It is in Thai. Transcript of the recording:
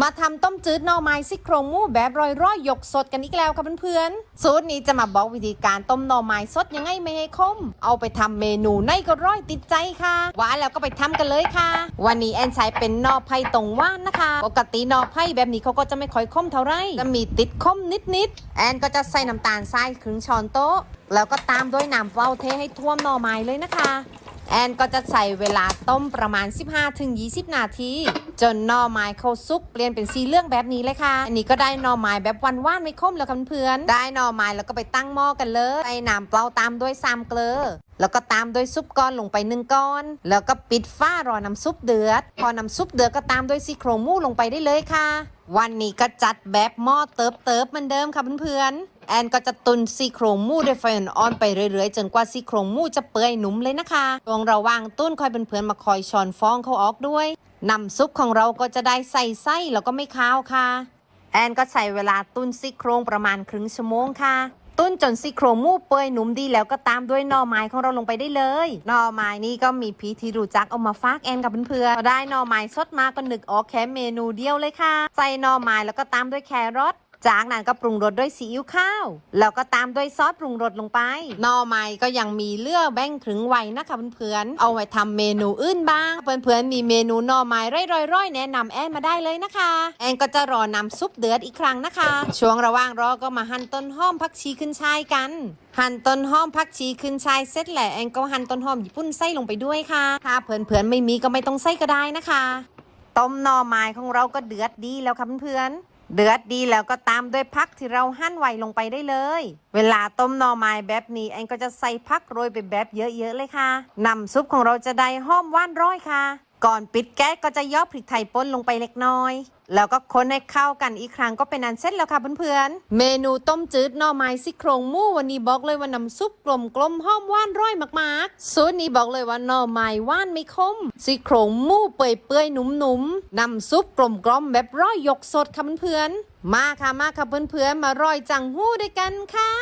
มาทำต้มจืดหน่อไม้ซี่โครงหมูแบบรอยร้อยหยกสดกันอีกแล้วค่ะเพื่อนๆ สูตรนี้จะมาบอกวิธีการต้มหน่อไม้สดยังไงไม่ให้คม เอาไปทำเมนูในก็ร้อยติดใจค่ะว่าแล้วก็ไปทำกันเลยค่ะ วันนี้แอนใช้เป็นหน่อไผ่ตรงว่านนะคะ ปกติหน่อไผ่แบบนี้เขาก็จะไม่ค่อยคมเท่าไหร่จะมีติดคมนิดๆ แอนก็จะใส่น้ำตาลทรายครึ่งช้อนโต๊ะ แล้วก็ตามด้วยน้ำเปล่าเทให้ท่วมหน่อไม้เลยนะคะ แอนก็จะใส่เวลาต้มประมาณ 15-20 นาที จนหน่อไม้เขาสุกเปลี่ยนเป็นสีเหลืองแบบนี้เลยค่ะ อันนี้ก็ได้หน่อไม้แบบวันว่านไม่คมแล้วค่ะเพื่อนได้หน่อไม้แล้วก็ไปตั้งหม้อกันเลยใส่น้ำเปล่าตามด้วยซามเกลือแล้วก็ตามด้วยซุปก้อนลงไปหนึ่งก้อน แล้วก็ปิดฝ้ารอน้ำซุปเดือด พอน้ำซุปเดือดก็ตามด้วยซี่โครงหมูลงไปได้เลยค่ะ วันนี้ก็จัดแบบหม้อเติบเติบเหมือนเดิมค่ะเพื่อนๆ แอนก็จะตุนซี่โครงหมูด้วยไฟอ่อนๆไปเรื่อยๆ จนกว่าซี่โครงหมูจะเปื่อยหนุ่มเลยนะคะตรงระว่างตุ้นคอยเพื่อนๆมาคอยช้อนฟองเขาออกด้วย น้ำซุปของเราก็จะได้ใส่ไส้แล้วก็ไม่คาวค่ะ แอนก็ใช้เวลาตุ้นซี่โครงประมาณครึ่งชั่วโมงค่ะ ตุ้นจนซี่โครงมูเปื่อยหนุ่มดีแล้วก็ตามด้วยหน่อไม้ของเราลงไปได้เลยหน่อไม้นี่ก็มีพีที่รู้จักเอามาฟากแอนกับเพื่อนๆได้หน่อไม้สดมาก็นึกออกแค่เมนูเดียวเลยค่ะ ใส่หน่อไม้แล้วก็ตามด้วยแครอท จากนั้นก็ปรุงรสด้วยซีอิ๊วข้าว แล้วก็ตามด้วยซอสปรุงรสลงไปหน่อไม้ก็ยังมีเลือแบ่งครึ่งไว้นะคะเพื่อนๆเอาไว้ทำเมนูอื่นบ้าง เพื่อนๆมีเมนูหน่อไม้ร่อยๆๆแนะนำแอนมาได้เลยนะคะ แอนก็จะรอนำซุปเดือดอีกครั้งนะคะ ช่วงระหว่างรอก็มาหั่นต้นหอมผักชีขึ้นชายกัน หั่นต้นหอมผักชีขึ้นชายเสร็จแหละแอนก็หั่นต้นหอมญี่ปุ่นใส่ลงไปด้วยค่ะ ถ้าเพื่อนๆไม่มีก็ไม่ต้องใส่ก็ได้นะคะ ต้มหน่อไม้ของเราก็เดือดดีแล้วค่ะเพื่อนๆ เดือดดีแล้วก็ตามด้วยพักที่เราหั่นไวลงไปได้เลย เวลาต้มหน่อไม้แบบนี้แอนก็จะใส่พักโรยไปแบบเยอะๆเลยค่ะน้ำซุปของเราจะได้หอมว่านร้อยค่ะ ก่อนปิดแก๊สก็จะย่อพริกไทยป่นลงไปเล็กน้อย แล้วก็คนให้เข้ากันอีกครั้งก็เป็นอันเสร็จแล้วค่ะเพื่อนๆ เมนูต้มจืดหน่อไม้ซี่โครงหมูวันนี้บอกเลยว่าน้ำซุปกลมกลมหอมหว่านร้อยมากๆสูตรนี้บอกเลยว่าหน่อไม้หว่านไม่คมซี่โครงหมูเปื่อยๆหนุ่มๆน้ำซุปกลมกลมแบบร้อยยกสดค่ะเพื่อนๆมาค่ะมาค่ะเพื่อนๆมาร้อยจังหู้ด้วยกันค่ะ